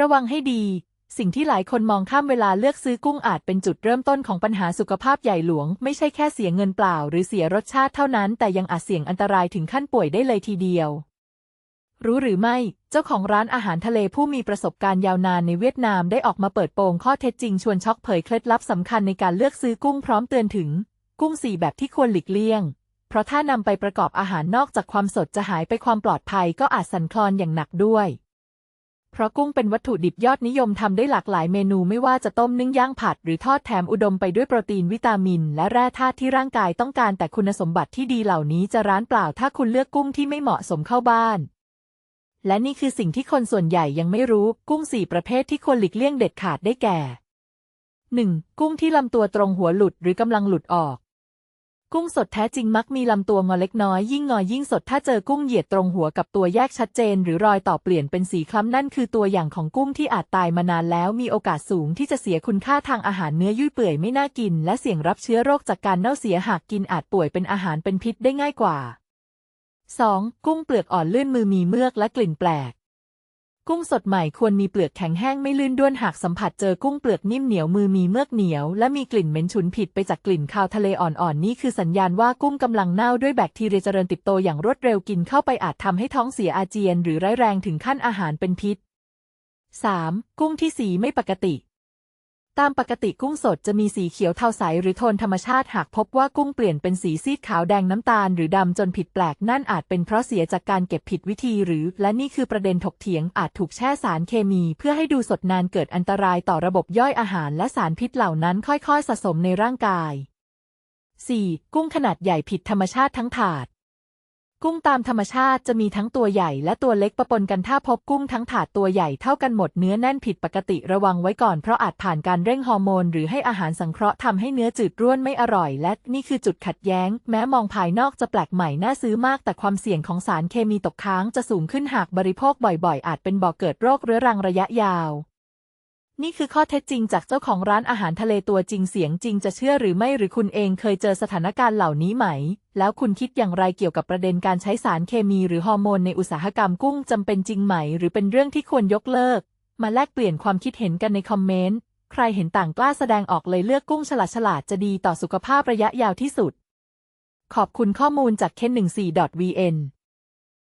ระวังให้ดี สิ่งที่หลายคนมองข้ามเวลาเลือกซื้อกุ้งอาจเป็นจุดเริ่มต้นของปัญหาสุขภาพใหญ่หลวง ไม่ใช่แค่เสียเงินเปล่า หรือเสียรสชาติเท่านั้น แต่ยังอาจเสี่ยงอันตรายถึงขั้นป่วยได้เลยทีเดียว รู้หรือไม่ เจ้าของร้านอาหารทะเลผู้มีประสบการณ์ยาวนานในเวียดนามได้ออกมาเปิดโปงข้อเท็จจริงชวนช็อกเผยเคล็ดลับสำคัญในการเลือกซื้อกุ้งพร้อมเตือนถึง กุ้งสี่แบบที่ควรหลีกเลี่ยงเพราะถ้านำไปประกอบอาหารนอกจากความสดจะหายไปความปลอดภัยก็อาจสั่นคลอนอย่างหนักด้วย เพราะกุ้งเป็นวัตถุดิบยอดนิยมทำได้หลากหลายเมนูไม่ว่าจะต้มนึ่งย่างผัด หรือทอดแถมอุดมไปด้วยโปรตีนวิตามิน และแร่ธาตุที่ร่างกายต้องการแต่คุณสมบัติที่ดีเหล่านี้จะร้านเปล่าถ้าคุณเลือกกุ้งที่ไม่เหมาะสมเข้าบ้าน และนี่คือสิ่งที่คนส่วนใหญ่ยังไม่รู้กุ้งสี่ประเภทที่ควรหลีกเลี่ยงเด็ดขาดได้แก่ 1. กุ้งที่ลำตัวตรงหัวหลุดหรือกำลังหลุดออก กุ้งสดแท้จริงมักมีลำตัวงอเล็กน้อยยิ่งงอยิ่งสดถ้าเจอกุ้งเหยียดตรงหัวกับตัวแยกชัดเจน หรือรอยต่อเปลี่ยนเป็นสีคล้ำนั่นคือตัวอย่างของกุ้งที่อาจตายมานานแล้วมีโอกาสสูงที่จะเสียคุณค่าทางอาหารเนื้อยุ่ยเปื่อยไม่น่ากิน และเสี่ยงรับเชื้อโรคจากการเน่าเสียหากกินอาจป่วยเป็นอาหารเป็นพิษได้ง่ายกว่า 2. กุ้งเปลือกอ่อนลื่นมือมีเมือกและกลิ่นแปลก กุ้งสดใหม่ควรมีเปลือกแข็งแห้งไม่ลื่นด้วนหากสัมผัสเจอกุ้งเปลือกนิ่มเหนียวมือมีเมือกเหนียว และมีกลิ่นเหม็นฉุนผิดไปจากกลิ่นคาวทะเลอ่อนๆนี่คือสัญญาณว่ากุ้งกำลังเน่าด้วยแบคทีเรียเจริญติดโตอย่างรวดเร็วกินเข้าไปอาจทำให้ท้องเสียอาเจียน หรือร้ายแรงถึงขั้นอาหารเป็นพิษ 3. กุ้งที่สีไม่ปกติ ตามปกติกุ้งสดจะมีสีเขียวเทาใสหรือโทนธรรมชาติหากพบว่ากุ้งเปลี่ยนเป็นสีซีดขาวแดงน้ำตาลหรือดำจนผิดแปลกนั่นอาจเป็นเพราะเสียจากการเก็บผิดวิธีหรือ และนี่คือประเด็นถกเถียงอาจถูกแช่สารเคมีเพื่อให้ดูสดนานเกิดอันตรายต่อระบบย่อยอาหารและสารพิษเหล่านั้นค่อยๆ สะสมในร่างกาย 4. กุ้งขนาดใหญ่ผิดธรรมชาติทั้งถาด กุ้งตามธรรมชาติจะมีทั้งตัวใหญ่และตัวเล็กปะปนกันถ้าพบกุ้งทั้งถาดตัวใหญ่เท่ากันหมดเนื้อแน่นผิดปกติระวังไว้ก่อนเพราะอาจผ่านการเร่งฮอร์โมนหรือให้อาหารสังเคราะห์ทำให้เนื้อจืดร่วนไม่อร่อย และนี่คือจุดขัดแย้ง แม้มองภายนอกจะแปลกใหม่น่าซื้อมาก แต่ความเสี่ยงของสารเคมีตกค้างจะสูงขึ้นหากบริโภคบ่อยๆ อาจเป็นบ่อกเกิดโรคเรื้อรังระยะยาว นี่คือข้อเท็จจริงจากเจ้าของร้านอาหารทะเลตัวจริงเสียงจริงจะเชื่อหรือไม่หรือคุณเองเคยเจอสถานการณ์เหล่านี้ไหม แล้วคุณคิดอย่างไรเกี่ยวกับประเด็นการใช้สารเคมีหรือฮอร์โมนในอุตสาหกรรมกุ้งจำเป็นจริงไหม หรือเป็นเรื่องที่ควรยกเลิก มาแลกเปลี่ยนความคิดเห็นกันในคอมเมนต์ ใครเห็นต่างกล้าแสดงออกเลยเลือกกุ้งฉลาดฉลาดจะดีต่อสุขภาพระยะยาวที่สุด ขอบคุณข้อมูลจากเคน14 vn